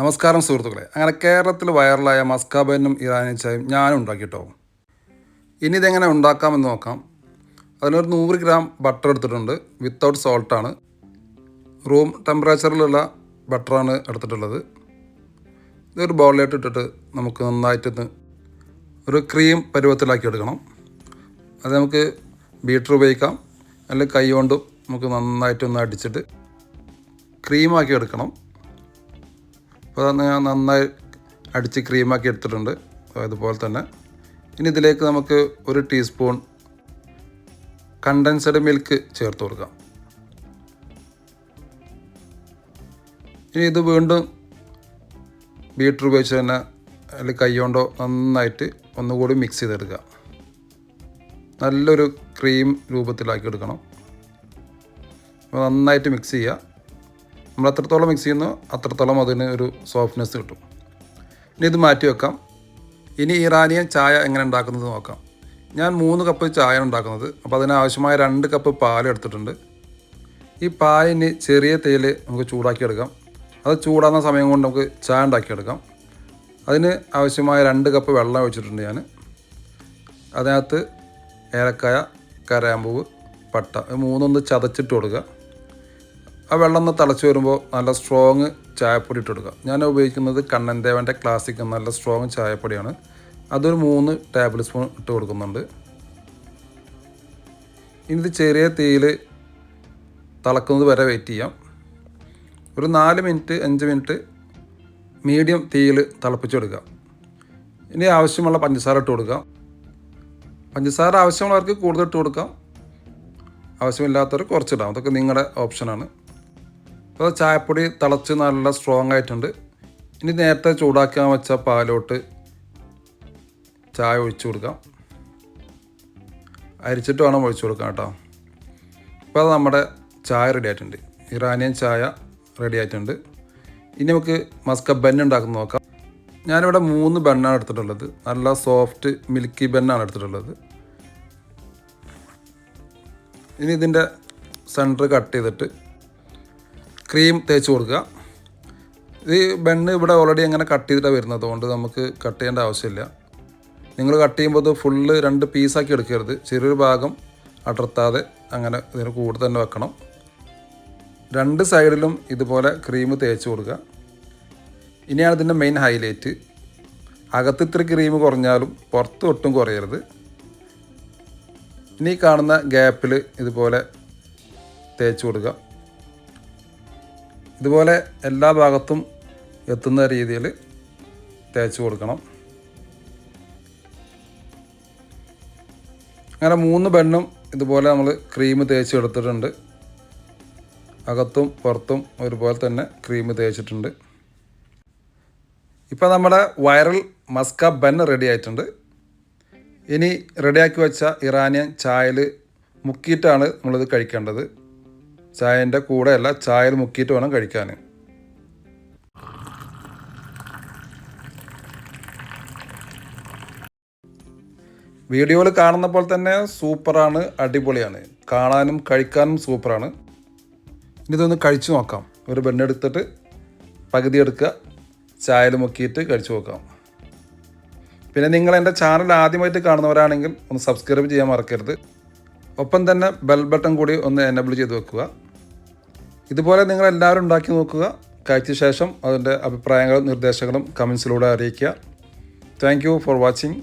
നമസ്കാരം സുഹൃത്തുക്കളെ. അങ്ങനെ കേരളത്തിൽ വൈറലായ മസ്കാബനും ഇറാനി ചായയും ഞാനും ഉണ്ടാക്കിട്ടോ? ഇനി ഇതെങ്ങനെ ഉണ്ടാക്കാമെന്ന് നോക്കാം. അതിനൊരു നൂറ് ഗ്രാം ബട്ടർ എടുത്തിട്ടുണ്ട്. വിത്തൗട്ട് സോൾട്ടാണ് റൂം ടെമ്പറേച്ചറിലുള്ള ബട്ടറാണ് എടുത്തിട്ടുള്ളത്. ഇതൊരു ബൗളിലേക്ക് ഇട്ടിട്ട് നമുക്ക് നന്നായിട്ടൊന്ന് ഒരു ക്രീം പരുവത്തിലാക്കി എടുക്കണം. അത് നമുക്ക് ബീറ്റർ ഉപയോഗിക്കാം. അല്ലെങ്കിൽ കൈ കൊണ്ടും നമുക്ക് നന്നായിട്ടൊന്ന് അടിച്ചിട്ട് ക്രീമാക്കി എടുക്കണം. അപ്പോൾ അത് ഞാൻ നന്നായി അടിച്ച് ക്രീമാക്കി എടുത്തിട്ടുണ്ട്. അതുപോലെ തന്നെ. ഇനി ഇതിലേക്ക് നമുക്ക് ഒരു ടീസ്പൂൺ കണ്ടൻസഡ് മിൽക്ക് ചേർത്ത് കൊടുക്കാം. ഇനി ഇത് വീണ്ടും ബീറ്റർ ഉപയോഗിച്ച് തന്നെ അല്ലെങ്കിൽ കൈ കൊണ്ടോ നന്നായിട്ട് ഒന്നുകൂടി മിക്സ് ചെയ്തെടുക്കുക. നല്ലൊരു ക്രീം രൂപത്തിലാക്കി എടുക്കണം. നന്നായിട്ട് മിക്സ് ചെയ്യുക. നമ്മൾ എത്രത്തോളം മിക്സ് ചെയ്യുന്നു അത്രത്തോളം അതിന് ഒരു സോഫ്റ്റ്നെസ് കിട്ടും. ഇനി ഇത് മാറ്റി വെക്കാം. ഇനി ഇറാനിയൻ ചായ എങ്ങനെ ഉണ്ടാക്കുന്നത് നോക്കാം. ഞാൻ മൂന്ന് കപ്പ് ചായ ഉണ്ടാക്കുന്നത്. അപ്പോൾ അതിനാവശ്യമായ രണ്ട് കപ്പ് പാൽ എടുത്തിട്ടുണ്ട്. ഈ പാലിന് ചെറിയ തേയില നമുക്ക് ചൂടാക്കിയെടുക്കാം അത് ചൂടാകുന്ന സമയം കൊണ്ട് നമുക്ക് ചായ ഉണ്ടാക്കിയെടുക്കാം അതിന് ആവശ്യമായ രണ്ട് കപ്പ് വെള്ളം ഒഴിച്ചിട്ടുണ്ട് ഞാൻ. അതിനകത്ത് ഏലക്കായ കരാമ്പൂവ് പട്ട മൂന്നൊന്ന് ചതച്ചിട്ട് കൊടുക്കുക. ആ വെള്ളം ഒന്ന് തിളച്ച് വരുമ്പോൾ നല്ല സ്ട്രോങ് ചായപ്പൊടി ഇട്ട് കൊടുക്കുക. ഞാൻ ഉപയോഗിക്കുന്നത് കണ്ണൻ ദേവന്റെ ക്ലാസിക് നല്ല സ്ട്രോങ് ചായപ്പൊടിയാണ്. അതൊരു മൂന്ന് ടേബിൾ സ്പൂൺ ഇട്ട് കൊടുക്കുന്നുണ്ട്. ഇനി ചെറിയ തീയിൽ തിളക്കുന്നത് വരെ വെയിറ്റ് ചെയ്യാം. ഒരു നാല് മിനിറ്റ് അഞ്ച് മിനിറ്റ് മീഡിയം തീയിൽ തിളപ്പിച്ചെടുക്കുക ഇനി ആവശ്യമുള്ള പഞ്ചസാര ഇട്ട് കൊടുക്കാം പഞ്ചസാര ആവശ്യമുള്ളവർക്ക് കൂടുതൽ ഇട്ട് കൊടുക്കാം. ആവശ്യമില്ലാത്തവർ കുറച്ചിടാം. അതൊക്കെ നിങ്ങളുടെ ഓപ്ഷനാണ് അപ്പോൾ ചായപ്പൊടി തിളച്ച് നല്ല സ്ട്രോങ് ആയിട്ടുണ്ട്. ഇനി നേരത്തെ ചൂടാക്കാൻ വെച്ച പാലോട്ട് ചായ ഒഴിച്ചു കൊടുക്കാം. അരിച്ചിട്ട് വേണം ഒഴിച്ചു കൊടുക്കാം കേട്ടോ. ഇപ്പോൾ അത് നമ്മുടെ ചായ റെഡി ആയിട്ടുണ്ട്. ഇറാനിയൻ ചായ റെഡി ആയിട്ടുണ്ട്. ഇനി നമുക്ക് മസ്ക ബെൻ ഉണ്ടാക്കുന്ന നോക്കാം. ഞാനിവിടെ മൂന്ന് ബെണ്ണാണ് എടുത്തിട്ടുള്ളത്. നല്ല സോഫ്റ്റ് മിൽക്കി ബെന്നാണ് എടുത്തിട്ടുള്ളത്. ഇനി ഇതിന്റെ സെന്റർ കട്ട് ചെയ്തിട്ട് ക്രീം തേച്ച് കൊടുക്കുക. ഈ ബണ്ണ് ഇവിടെ ഓൾറെഡി അങ്ങനെ കട്ട് ചെയ്തിട്ടാണ് വരുന്നത്. അതുകൊണ്ട് നമുക്ക് കട്ട് ചെയ്യേണ്ട ആവശ്യമില്ല. നിങ്ങൾ കട്ട് ചെയ്യുമ്പോൾ ഇത് ഫുള്ള് രണ്ട് പീസാക്കി എടുക്കരുത്. ചെറിയൊരു ഭാഗം അടർത്താതെ അങ്ങനെ ഇതിന് കൂടെ തന്നെ വെക്കണം. രണ്ട് സൈഡിലും ഇതുപോലെ ക്രീം തേച്ച് കൊടുക്കുക. ഇനിയാണ് ഇതിന്റെ മെയിൻ ഹൈലൈറ്റ് അകത്ത് ഇത്ര ക്രീം കുറഞ്ഞാലും പുറത്ത് ഒട്ടും കുറയരുത്. ഇനി കാണുന്ന ഗ്യാപ്പിൽ ഇതുപോലെ തേച്ച് കൊടുക്കുക. ഇതുപോലെ എല്ലാ ഭാഗത്തും എത്തുന്ന രീതിയിൽ തേച്ച് കൊടുക്കണം. അങ്ങനെ മൂന്ന് ബെണ്ണും ഇതുപോലെ നമ്മൾ ക്രീം തേച്ച് എടുത്തിട്ടുണ്ട്. അകത്തും പുറത്തും ഒരുപോലെ തന്നെ ക്രീം തേച്ചിട്ടുണ്ട്. ഇപ്പോൾ നമ്മുടെ വൈറൽ മസ്ക ബൻ റെഡി ആയിട്ടുണ്ട്. ഇനി റെഡിയാക്കി വെച്ച ഇറാനിയൻ ചായൽ മുക്കിയിട്ടാണ് നമ്മളിത് കഴിക്കേണ്ടത്. ചായന്റെ കൂടെയല്ല ചായയിൽ മുക്കിയിട്ട് വേണം കഴിക്കാൻ. വീഡിയോയിൽ കാണുന്ന പോലെ തന്നെ സൂപ്പറാണ് അടിപൊളിയാണ്. കാണാനും കഴിക്കാനും സൂപ്പറാണ്. ഇനി ഇതൊന്ന് കഴിച്ചു നോക്കാം. ഒരു ബെണ്ണെടുത്തിട്ട് പകുതി എടുക്കുക. ചായയിൽ മുക്കിയിട്ട് കഴിച്ചു നോക്കാം. പിന്നെ നിങ്ങൾ എന്റെ ചാനൽ ആദ്യമായിട്ട് കാണുന്നവരാണെങ്കിൽ ഒന്ന് സബ്സ്ക്രൈബ് ചെയ്യാൻ മറക്കരുത്. ഒപ്പം തന്നെ ബെൽ ബട്ടൺ കൂടി ഒന്ന് എനബിൾ ചെയ്ത് വെക്കുക. ഇതുപോലെ നിങ്ങൾ എല്ലാവരും ഉണ്ടാക്കി നോക്കുക. കഴിച്ച ശേഷം അതിന്റെ അഭിപ്രായങ്ങളും നിർദ്ദേശങ്ങളും കമൻസിലൂടെ അറിയിക്കുക. Thank for watching